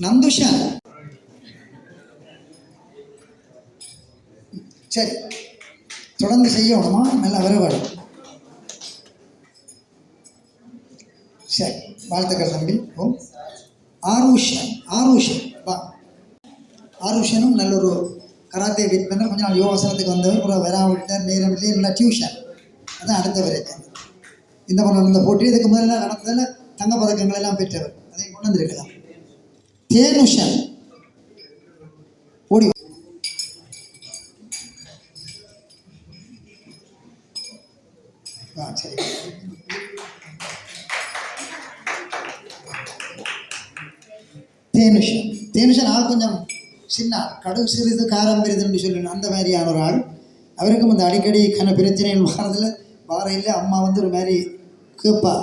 நந்துஷா. சரி. தொடர்ந்து செய்ய செய்யணுமா? நல்லா வர சரி. வாழ்த்துக்கள் தம்பி. ஓ ஆருஷன் ஆருஷன் வா. ஆருஷனும் நல்ல ஒரு கராத்தே வின் பண்ண கொஞ்ச நாள் யோகாசனத்துக்கு வந்தவர். ஒரு வராவிட்டார் நேரம் இல்லையே. நல்லா டியூஷன். அதான் அடுத்த வரைக்கும் இந்த பண்ண இந்த போட்டி. இதுக்கு முதல்ல நடந்ததில் தங்க பதக்கங்கள் எல்லாம் பெற்றவர். அதை கொண்டு வந்திருக்கலாம். தேனுஷன் ஓடி வா. ஆ சரி தேனுஷன் தேனுஷன் ஆள் கொஞ்சம் சின்ன ஆள். கடுகு சிறிது காரம் பெரிதுன்னு சொல்லணும் அந்த மாதிரியான ஒரு ஆள் அவருக்கும் இந்த அடிக்கடி கன பிரச்சனைகள் வாரதில் வார இல்லை அம்மா வந்து ஒரு மாதிரி கேட்பா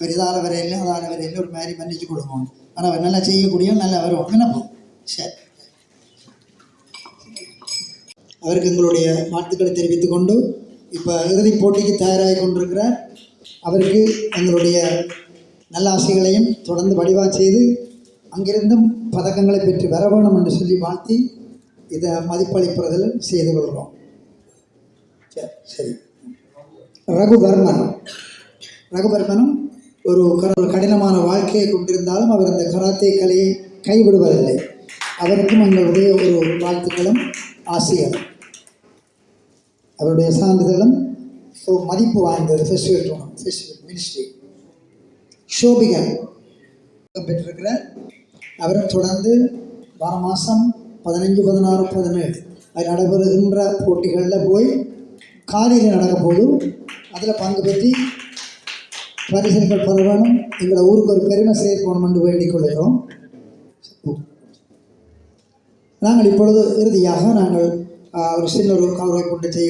ஒரு இதால் வர இல்லை அதால் வர இல்லை ஒரு மாதிரி மன்னிச்சு கொடுங்க ஆனால் அவர் நல்லா செய்யக்கூடிய நல்லா வரும் நினைப்போம் சரி அவருக்கு எங்களுடைய வாழ்த்துக்களை தெரிவித்து கொண்டு இப்போ இறுதிப் போட்டிக்கு தயாராகி கொண்டிருக்கிறார். அவருக்கு எங்களுடைய நல்ல ஆசைகளையும் தொடர்ந்து வடிவாக செய்து அங்கிருந்தும் பதக்கங்களை பெற்று வர வேணும் என்று சொல்லி வாழ்த்தி இதை மதிப்பளிப்புறதில் செய்து கொள்கிறோம். சரி சரி. ரகுவர்மன். ரகுவர்மனும் ஒரு கடினமான வாழ்க்கையை கொண்டிருந்தாலும் அவர் அந்த கராத்தே கலையை கைவிடுவதில்லை. அவருக்கும் எங்களுடைய ஒரு வாழ்த்துக்களும் ஆசையும். அவருடைய சான்றிதழும் ஸோ மதிப்பு வாய்ந்தது ஃபெஸ்டிவல் ஃபெஸ்டிவல் மினிஸ்ட்ரி ஷோபிகன் பெற்றிருக்கிறார். அவரும் தொடர்ந்து வார மாதம் பதினஞ்சு பதினாறு பதினேழு அது நடைபெறுகின்ற போட்டிகளில் போய் காலையில் நடக்க போதும் அதில் பங்கு பெற்றி பரிசுகள் பெற எங்களை ஊருக்கு ஒரு பெருமை சேர்க்கணும் என்று வேண்டிக் கொள்கிறோம். நாங்கள் இப்பொழுது இறுதியாக நாங்கள் ஒரு சின்ன ஒரு கவரை கொண்டு செய்ய